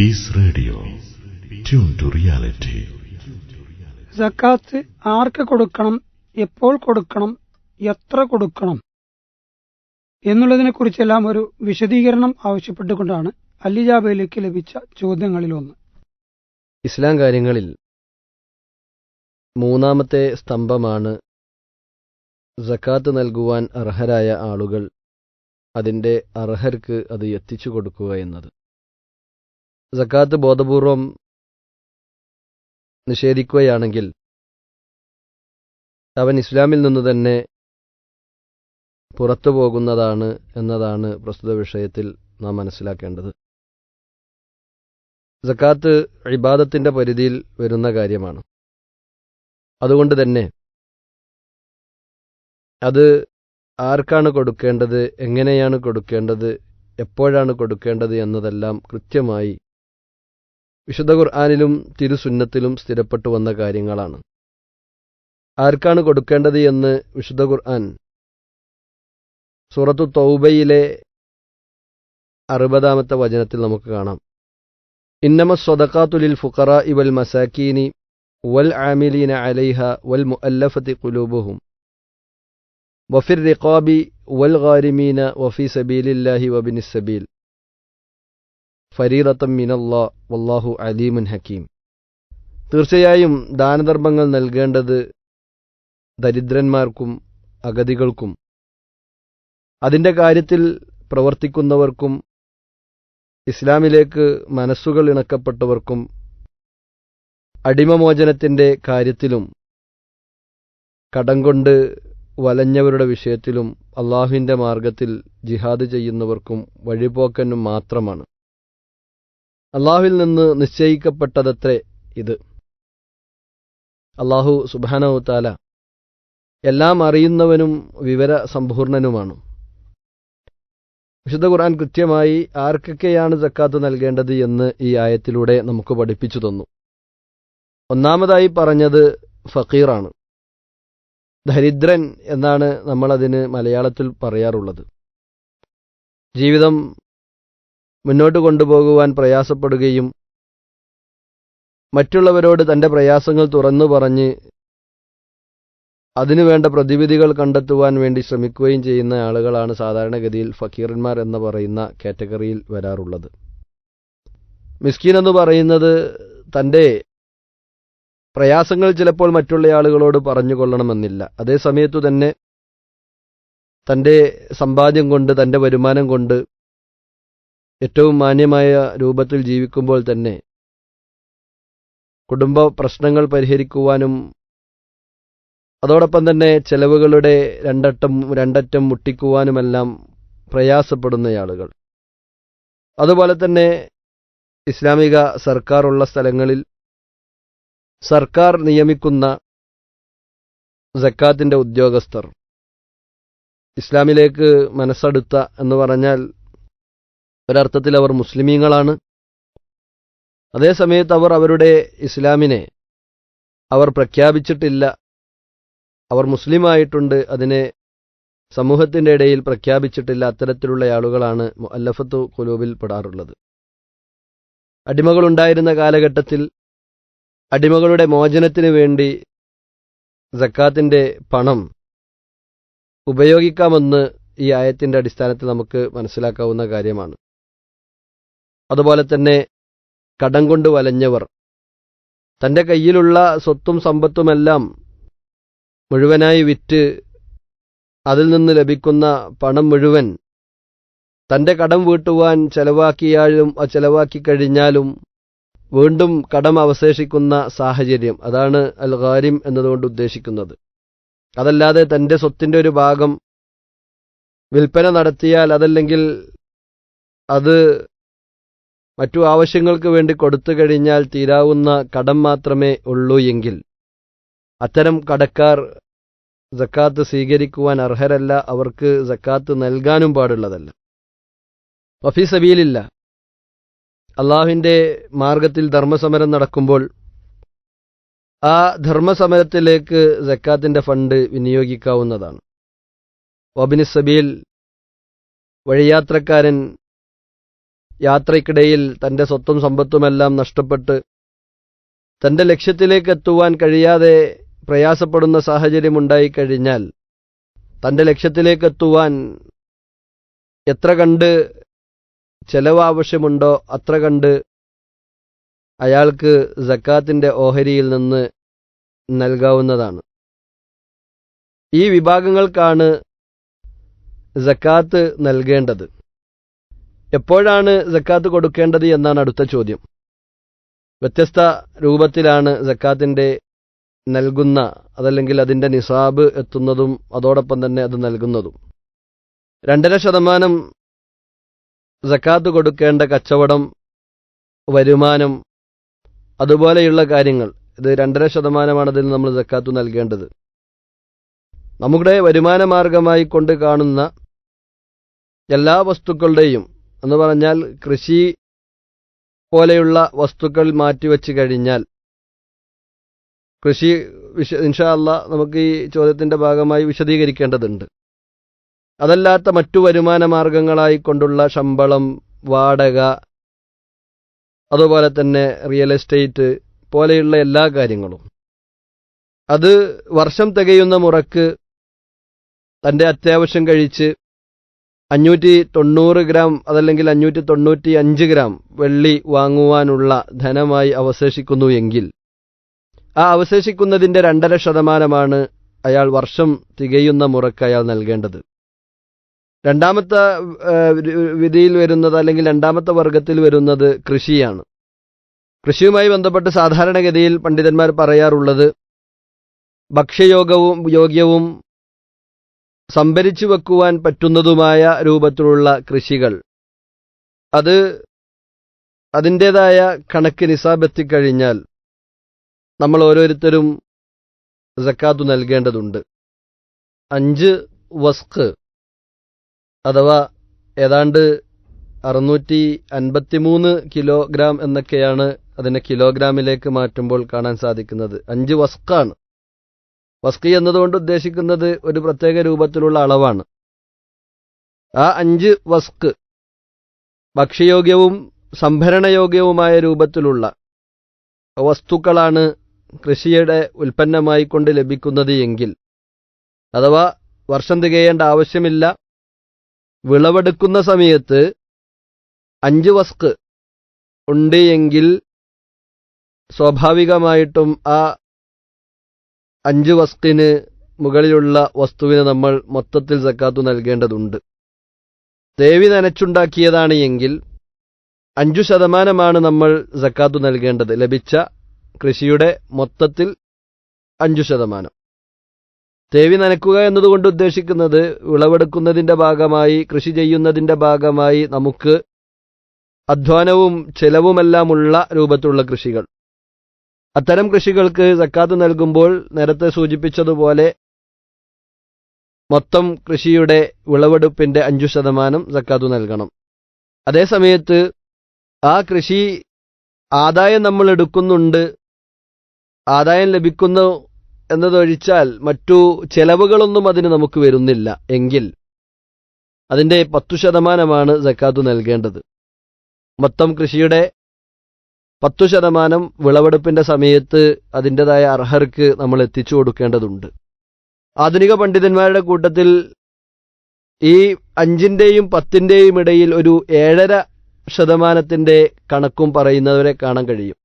Peace radio. Tune to reality. സക്കാത്ത് ആർക്ക് കൊടുക്കണം എപ്പോൾ കൊടുക്കണം എത്ര കൊടുക്കണം എന്നുള്ളതിനെ എന്നുള്ളതിനെക്കുറിച്ചെല്ലാം ഒരു വിശദീകരണം ആവശ്യപ്പെട്ടുകൊണ്ടാണ് അലിജാബയിലേക്ക് ലഭിച്ച ചോദ്യങ്ങളിലൊന്ന്. ഇസ്ലാം കാര്യങ്ങളിൽ മൂന്നാമത്തെ സ്തംഭമാണ് സക്കാത്ത് നൽകുവാൻ അർഹരായ ആളുകൾ അതിന്റെ അർഹർക്ക് അത് എത്തിച്ചു കൊടുക്കുക എന്നത്. സക്കാത്ത് ബോധപൂർവം നിഷേധിക്കുകയാണെങ്കിൽ അവൻ ഇസ്ലാമിൽ നിന്ന് തന്നെ പുറത്തു പോകുന്നതാണ് എന്നതാണ് പ്രസ്തുത വിഷയത്തിൽ നാം മനസ്സിലാക്കേണ്ടത്. സക്കാത്ത് ഇബാദത്തിന്റെ പരിധിയിൽ വരുന്ന കാര്യമാണ്. അതുകൊണ്ട് തന്നെ അത് ആർക്കാണ് കൊടുക്കേണ്ടത് എങ്ങനെയാണ് കൊടുക്കേണ്ടത് എപ്പോഴാണ് കൊടുക്കേണ്ടത് എന്നതെല്ലാം കൃത്യമായി വിശുദ്ധ ഖുർആാനിലും തിരുസുന്നത്തിലും സ്ഥിരപ്പെട്ടു വന്ന കാര്യങ്ങളാണ്. ആർക്കാണ് കൊടുക്കേണ്ടത് എന്ന് വിശുദ്ധ ഖുർആൻ സൂറത്തു തൗബയിലെ അറുപതാമത്തെ വചനത്തിൽ നമുക്ക് കാണാം. ഇന്നമ സ്വതക്കാത്തുലിൽ ഫുഖറ ഇവൽ മസാക്കീനി വൽ ആമിലീന അലൈഹ വൽ മുഅല്ലഫത്തി കുലൂബുഹും വഫിർ റിഖാബി വൽ ഗാരിമീന വഫി സബീലില്ലാഹി വബിൻ സബീൽ. ഫരീറത്തം മിനല്ലാ വല്ലാഹു അലീമുൻ ഹക്കീം. തീർച്ചയായും ദാനധർമ്മങ്ങൾ നൽകേണ്ടത് ദരിദ്രന്മാർക്കും അഗതികൾക്കും അതിന്റെ കാര്യത്തിൽ പ്രവർത്തിക്കുന്നവർക്കും ഇസ്ലാമിലേക്ക് മനസ്സുകൾ ഇണക്കപ്പെട്ടവർക്കും അടിമമോചനത്തിന്റെ കാര്യത്തിലും കടം കൊണ്ട് വലഞ്ഞവരുടെ വിഷയത്തിലും അള്ളാഹുവിന്റെ മാർഗത്തിൽ ജിഹാദ് ചെയ്യുന്നവർക്കും വഴിപോക്കനും മാത്രമാണ്. അള്ളാഹുവിൽ നിന്ന് നിശ്ചയിക്കപ്പെട്ടതത്രേ ഇത്. അള്ളാഹു സുബാനവുത്താല എല്ലാം അറിയുന്നവനും വിവര സമ്പൂർണനുമാണ്. വിശുദ്ധ ഖുർആൻ കൃത്യമായി ആർക്കൊക്കെയാണ് ജക്കാത്ത് നൽകേണ്ടത് എന്ന് ഈ ആയത്തിലൂടെ നമുക്ക് പഠിപ്പിച്ചു തന്നു. ഒന്നാമതായി പറഞ്ഞത് ഫക്കീറാണ് ദരിദ്രൻ എന്നാണ് നമ്മളതിന് മലയാളത്തിൽ പറയാറുള്ളത്. ജീവിതം മുന്നോട്ട് കൊണ്ടുപോകുവാൻ പ്രയാസപ്പെടുകയും മറ്റുള്ളവരോട് തന്റെ പ്രയാസങ്ങൾ തുറന്നു പറഞ്ഞ് അതിനുവേണ്ട പ്രതിവിധികൾ കണ്ടെത്തുവാൻ വേണ്ടി ശ്രമിക്കുകയും ചെയ്യുന്ന ആളുകളാണ് സാധാരണഗതിയിൽ ഫക്കീറന്മാർ എന്ന് പറയുന്ന കാറ്റഗറിയിൽ വരാറുള്ളത്. മിസ്കീൻ എന്ന് പറയുന്നത് തന്റെ പ്രയാസങ്ങൾ ചിലപ്പോൾ മറ്റുള്ള ആളുകളോട് പറഞ്ഞുകൊള്ളണമെന്നില്ല. അതേസമയത്തു തന്നെ തന്റെ സമ്പാദ്യം കൊണ്ട് തന്റെ വരുമാനം കൊണ്ട് ഏറ്റവും മാന്യമായ രൂപത്തിൽ ജീവിക്കുമ്പോൾ തന്നെ കുടുംബ പ്രശ്നങ്ങൾ പരിഹരിക്കുവാനും അതോടൊപ്പം തന്നെ ചെലവുകളുടെ രണ്ടറ്റം രണ്ടറ്റം മുട്ടിക്കുവാനുമെല്ലാം പ്രയാസപ്പെടുന്ന ആളുകൾ അതുപോലെ തന്നെ ഇസ്ലാമിക സർക്കാർ ഉള്ള സ്ഥലങ്ങളിൽ സർക്കാർ നിയമിക്കുന്ന ജക്കാത്തിന്റെ ഉദ്യോഗസ്ഥർ. ഇസ്ലാമിലേക്ക് മനസ്സടുത്ത എന്ന് പറഞ്ഞാൽ ഒരർത്ഥത്തിൽ അവർ മുസ്ലിമീങ്ങളാണ്. അതേസമയത്ത് അവർ അവരുടെ ഇസ്ലാമിനെ അവർ പ്രഖ്യാപിച്ചിട്ടില്ല. അവർ മുസ്ലിമായിട്ടുണ്ട് അതിനെ സമൂഹത്തിന്റെ ഇടയിൽ പ്രഖ്യാപിച്ചിട്ടില്ല അത്തരത്തിലുള്ള ആളുകളാണ് അല്ലഫത്തു കുലൂബിൽ പെടാറുള്ളത്. അടിമകളുണ്ടായിരുന്ന കാലഘട്ടത്തിൽ അടിമകളുടെ മോചനത്തിന് വേണ്ടി ജക്കാത്തിന്റെ പണം ഉപയോഗിക്കാമെന്ന് ഈ ആയത്തിന്റെ അടിസ്ഥാനത്തിൽ നമുക്ക് മനസ്സിലാക്കാവുന്ന കാര്യമാണ്. അതുപോലെ തന്നെ കടം കൊണ്ട് വലഞ്ഞവർ. തന്റെ കയ്യിലുള്ള സ്വത്തും സമ്പത്തുമെല്ലാം മുഴുവനായി വിറ്റ് അതിൽ നിന്ന് ലഭിക്കുന്ന പണം മുഴുവൻ തന്റെ കടം വീട്ടുവാൻ ചെലവാക്കിയാലും ചെലവാക്കി കഴിഞ്ഞാലും വീണ്ടും കടം അവശേഷിക്കുന്ന സാഹചര്യം. അതാണ് അൽ ഖാരിം എന്നതുകൊണ്ട് ഉദ്ദേശിക്കുന്നത്. അതല്ലാതെ തന്റെ സ്വത്തിന്റെ ഒരു ഭാഗം വിൽപ്പന നടത്തിയാൽ അതല്ലെങ്കിൽ അത് മറ്റു ആവശ്യങ്ങൾക്ക് വേണ്ടി കൊടുത്തു കഴിഞ്ഞാൽ തീരാവുന്ന കടം മാത്രമേ ഉള്ളൂ എങ്കിൽ അത്തരം കടക്കാർ ജക്കാത്ത് സ്വീകരിക്കുവാൻ അർഹരല്ല അവർക്ക് ജക്കാത്ത് നൽകാനും പാടുള്ളതല്ല. വഫി സബീലില്ല. അള്ളാഹുവിന്റെ മാർഗത്തിൽ ധർമ്മസമരം നടക്കുമ്പോൾ ആ ധർമ്മസമരത്തിലേക്ക് ജക്കാത്തിന്റെ ഫണ്ട് വിനിയോഗിക്കാവുന്നതാണ്. വബിന് സബീൽ വഴിയാത്രക്കാരൻ യാത്രയ്ക്കിടയിൽ തന്റെ സ്വത്തും സമ്പത്തുമെല്ലാം നഷ്ടപ്പെട്ട് തന്റെ ലക്ഷ്യത്തിലേക്ക് എത്തുവാൻ കഴിയാതെ പ്രയാസപ്പെടുന്ന സാഹചര്യമുണ്ടായിക്കഴിഞ്ഞാൽ തന്റെ ലക്ഷ്യത്തിലേക്ക് എത്തുവാൻ എത്ര കണ്ട് ചെലവ് ആവശ്യമുണ്ടോ അത്ര കണ്ട് അയാൾക്ക് സക്കാത്തിന്റെ ഓഹരിയിൽ നിന്ന് നൽകാവുന്നതാണ്. ഈ വിഭാഗങ്ങൾക്കാണ് സക്കാത്ത് നൽകേണ്ടത്. എപ്പോഴാണ് സക്കാത്ത് കൊടുക്കേണ്ടത് എന്നാണ് അടുത്ത ചോദ്യം. വ്യത്യസ്ത രൂപത്തിലാണ് സക്കാത്തിന്റെ നൽകുന്ന അതല്ലെങ്കിൽ അതിന്റെ നിസാബ് എത്തുന്നതും അതോടൊപ്പം തന്നെ അത് നൽകുന്നതും. രണ്ടര ശതമാനം സക്കാത്ത് കൊടുക്കേണ്ട കച്ചവടം വരുമാനം അതുപോലെയുള്ള കാര്യങ്ങൾ ഇത് രണ്ടര ശതമാനമാണ് അതിൽ നമ്മൾ സക്കാത്ത് നൽകേണ്ടത്. നമ്മുടെ വരുമാന മാർഗമായി കൊണ്ട് കാണുന്ന എല്ലാ വസ്തുക്കളുടെയും എന്ന് പറഞ്ഞാൽ കൃഷി പോലെയുള്ള വസ്തുക്കൾ മാറ്റിവെച്ച് കഴിഞ്ഞാൽ കൃഷി വിശ ഇൻഷാ അല്ല നമുക്ക് ഈ ചോദ്യത്തിന്റെ ഭാഗമായി വിശദീകരിക്കേണ്ടതുണ്ട്. അതല്ലാത്ത മറ്റു വരുമാന മാർഗങ്ങളായി കൊണ്ടുള്ള ശമ്പളം വാടക അതുപോലെ തന്നെ റിയൽ എസ്റ്റേറ്റ് പോലെയുള്ള എല്ലാ കാര്യങ്ങളും. അത് വർഷം തികയുന്ന മുറക്ക് തന്റെ അത്യാവശ്യം കഴിച്ച് അഞ്ഞൂറ്റി തൊണ്ണൂറ് ഗ്രാം അതല്ലെങ്കിൽ അഞ്ഞൂറ്റി തൊണ്ണൂറ്റി അഞ്ച് ഗ്രാം വെള്ളി വാങ്ങുവാനുള്ള ധനമായി അവശേഷിക്കുന്നു എങ്കിൽ ആ അവശേഷിക്കുന്നതിന്റെ രണ്ടര ശതമാനമാണ് അയാൾ വർഷം തികയുന്ന മുറക്ക് അയാൾ നൽകേണ്ടത്. രണ്ടാമത്തെ വിധിയിൽ വരുന്നത് അല്ലെങ്കിൽ രണ്ടാമത്തെ വർഗത്തിൽ വരുന്നത് കൃഷിയാണ്. കൃഷിയുമായി ബന്ധപ്പെട്ട് സാധാരണഗതിയിൽ പണ്ഡിതന്മാർ പറയാറുള്ളത് ഭക്ഷ്യയോഗവും യോഗ്യവും സംഭരിച്ചു വെക്കുവാൻ പറ്റുന്നതുമായ രൂപത്തിലുള്ള കൃഷികൾ. അത് അതിന്റേതായ കണക്ക് നിസാബെത്തിക്കഴിഞ്ഞാൽ നമ്മൾ ഓരോരുത്തരും സക്കാത്തു നൽകേണ്ടതുണ്ട്. അഞ്ച് വസ്ക് അഥവാ ഏതാണ്ട് അറുന്നൂറ്റി അൻപത്തിമൂന്ന് കിലോഗ്രാം എന്നൊക്കെയാണ് അതിനെ കിലോഗ്രാമിലേക്ക് മാറ്റുമ്പോൾ കാണാൻ സാധിക്കുന്നത്. അഞ്ച് വസ്കാണ്. വസ്കി എന്നതുകൊണ്ട് ഉദ്ദേശിക്കുന്നത് ഒരു പ്രത്യേക രൂപത്തിലുള്ള അളവാണ്. ആ അഞ്ച് വസ്ക് ഭക്ഷ്യയോഗ്യവും സംഭരണയോഗ്യവുമായ രൂപത്തിലുള്ള വസ്തുക്കളാണ് കൃഷിയുടെ ഉൽപ്പന്നമായി കൊണ്ട് ലഭിക്കുന്നത് എങ്കിൽ അഥവാ വർഷം തികയേണ്ട ആവശ്യമില്ല വിളവെടുക്കുന്ന സമയത്ത് അഞ്ച് വസ്ക് ഉണ്ട് എങ്കിൽ സ്വാഭാവികമായിട്ടും ആ അഞ്ച് വസ്തിന് മുകളിലുള്ള വസ്തുവിന് നമ്മൾ മൊത്തത്തിൽ സക്കാത്തു നൽകേണ്ടതുണ്ട്. ദേവി നനച്ചുണ്ടാക്കിയതാണ് എങ്കിൽ അഞ്ചു ശതമാനമാണ് നമ്മൾ സക്കാത്തു നൽകേണ്ടത്. ലഭിച്ച കൃഷിയുടെ മൊത്തത്തിൽ അഞ്ചു ശതമാനം. തേവി നനക്കുക എന്നതുകൊണ്ട് ഉദ്ദേശിക്കുന്നത് വിളവെടുക്കുന്നതിന്റെ ഭാഗമായി കൃഷി ചെയ്യുന്നതിന്റെ ഭാഗമായി നമുക്ക് അധ്വാനവും ചെലവുമെല്ലാമുള്ള രൂപത്തിലുള്ള കൃഷികൾ. അത്തരം കൃഷികൾക്ക് സക്കാത്ത് നൽകുമ്പോൾ നേരത്തെ സൂചിപ്പിച്ചതുപോലെ മൊത്തം കൃഷിയുടെ വിളവെടുപ്പിന്റെ അഞ്ചു ശതമാനം സക്കാത്തു നൽകണം. അതേസമയത്ത് ആ കൃഷി ആദായം നമ്മൾ എടുക്കുന്നുണ്ട് ആദായം ലഭിക്കുന്നു എന്നതൊഴിച്ചാൽ മറ്റു ചെലവുകളൊന്നും അതിന് നമുക്ക് വരുന്നില്ല. എങ്കിൽ അതിന്റെ പത്തു ശതമാനമാണ് സക്കാത്തു നൽകേണ്ടത്. മൊത്തം കൃഷിയുടെ പത്തു ശതമാനം വിളവെടുപ്പിന്റെ സമയത്ത് അതിന്റെതായ അർഹർക്ക് നമ്മൾ എത്തിച്ചു കൊടുക്കേണ്ടതുണ്ട്. ആധുനിക പണ്ഡിതന്മാരുടെ കൂട്ടത്തിൽ ഈ അഞ്ചിന്റെയും പത്തിന്റെയും ഇടയിൽ ഒരു ഏഴര ശതമാനത്തിന്റെ കണക്കും പറയുന്നവരെ കാണാൻ കഴിയും.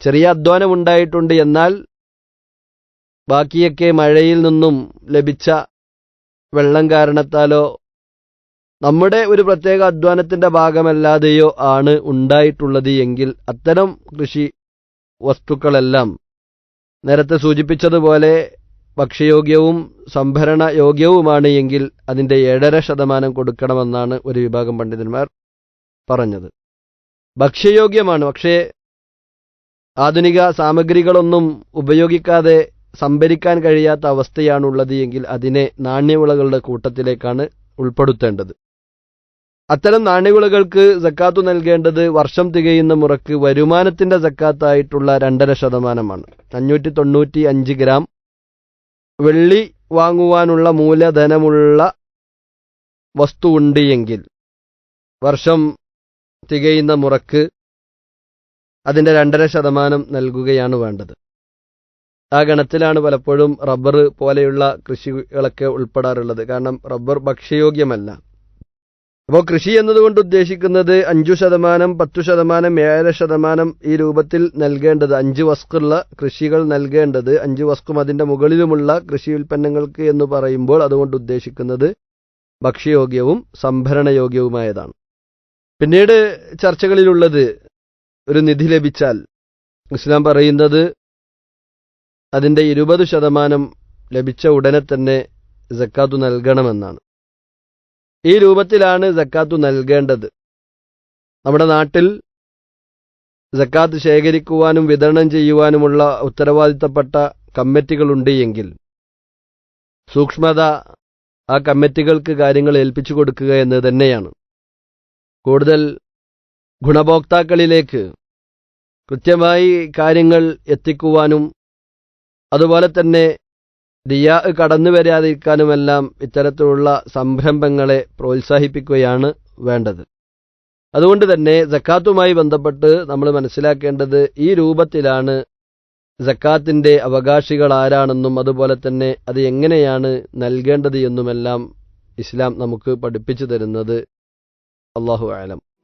ചെറിയ അധ്വാനമുണ്ടായിട്ടുണ്ട് എന്നാൽ ബാക്കിയൊക്കെ മഴയിൽ നിന്നും ലഭിച്ച വെള്ളം കാരണത്താലോ നമ്മുടെ ഒരു പ്രത്യേക അധ്വാനത്തിന്റെ ഭാഗമല്ലാതെയോ ആണ് ഉണ്ടായിട്ടുള്ളത് എങ്കിൽ അത്തരം കൃഷി വസ്തുക്കളെല്ലാം നേരത്തെ സൂചിപ്പിച്ചതുപോലെ ഭക്ഷ്യയോഗ്യവും സംഭരണ യോഗ്യവുമാണ് എങ്കിൽ അതിന്റെ ഏഴര ശതമാനം കൊടുക്കണമെന്നാണ് ഒരു വിഭാഗം പണ്ഡിതന്മാർ പറഞ്ഞത്. ഭക്ഷ്യയോഗ്യമാണ്. പക്ഷേ ആധുനിക സാമഗ്രികളൊന്നും ഉപയോഗിക്കാതെ സംഭരിക്കാൻ കഴിയാത്ത അവസ്ഥയാണുള്ളത് എങ്കിൽ അതിനെ നാണ്യവിളകളുടെ കൂട്ടത്തിലേക്കാണ് ഉൾപ്പെടുത്തേണ്ടത്. അത്തരം നാണ്യവിളകൾക്ക് സക്കാത്തു നൽകേണ്ടത് വർഷം തികയുന്ന മുറക്ക് വരുമാനത്തിന്റെ സക്കാത്തായിട്ടുള്ള രണ്ടര ശതമാനമാണ്. അഞ്ഞൂറ്റി തൊണ്ണൂറ്റി അഞ്ച് ഗ്രാം വെള്ളി വാങ്ങുവാനുള്ള മൂലധനമുള്ള വസ്തു ഉണ്ട് എങ്കിൽ വർഷം തികയുന്ന മുറക്ക് അതിന്റെ രണ്ടര ശതമാനം നൽകുകയാണ് വേണ്ടത്. ആ ഗണത്തിലാണ് പലപ്പോഴും റബ്ബർ പോലെയുള്ള കൃഷികളൊക്കെ ഉൾപ്പെടാറുള്ളത്. കാരണം റബ്ബർ ഭക്ഷ്യയോഗ്യമല്ല. അപ്പോൾ കൃഷി എന്നതുകൊണ്ട് ഉദ്ദേശിക്കുന്നത് അഞ്ചു ശതമാനം പത്തു ശതമാനം ഏഴര ശതമാനം ഈ രൂപത്തിൽ നൽകേണ്ടത് അഞ്ച് വസ്കുള്ള കൃഷികൾ നൽകേണ്ടത് അഞ്ച് വസ്കും അതിന്റെ മുകളിലുമുള്ള കൃഷി ഉൽപ്പന്നങ്ങൾക്ക് എന്ന് പറയുമ്പോൾ അതുകൊണ്ട് ഉദ്ദേശിക്കുന്നത് ഭക്ഷ്യയോഗ്യവും സംഭരണയോഗ്യവുമായതാണ്. പിന്നീട് ചർച്ചകളിലുള്ളത് ഒരു നിധി ലഭിച്ചാൽ ഇസ്ലാം പറയുന്നത് അതിന്റെ ഇരുപത് ശതമാനം ലഭിച്ച ഉടനെ തന്നെ ജക്കാത്തു നൽകണമെന്നാണ്. ഈ രൂപത്തിലാണ് സക്കാത്ത് നൽകേണ്ടത്. നമ്മുടെ നാട്ടിൽ സക്കാത്ത് ശേഖരിക്കുവാനും വിതരണം ചെയ്യുവാനുമുള്ള ഉത്തരവാദിത്തപ്പെട്ട കമ്മിറ്റികളുണ്ട് എങ്കിൽ സൂക്ഷ്മത ആ കമ്മിറ്റികൾക്ക് കാര്യങ്ങൾ ഏൽപ്പിച്ചു കൊടുക്കുക എന്ന് തന്നെയാണ്. കൂടുതൽ ഗുണഭോക്താക്കളിലേക്ക് കൃത്യമായി കാര്യങ്ങൾ എത്തിക്കുവാനും അതുപോലെ തന്നെ ദിയാ കടന്നു വരാതിരിക്കാനുമെല്ലാം ഇത്തരത്തിലുള്ള സംരംഭങ്ങളെ പ്രോത്സാഹിപ്പിക്കുകയാണ് വേണ്ടത്. അതുകൊണ്ട് തന്നെ ജക്കാത്തുമായി ബന്ധപ്പെട്ട് നമ്മൾ മനസ്സിലാക്കേണ്ടത് ഈ രൂപത്തിലാണ് ജക്കാത്തിന്റെ അവകാശികൾ ആരാണെന്നും അതുപോലെ തന്നെ അത് എങ്ങനെയാണ് നൽകേണ്ടത് എന്നുമെല്ലാം ഇസ്ലാം നമുക്ക് പഠിപ്പിച്ചു തരുന്നത്. അള്ളാഹു ആലം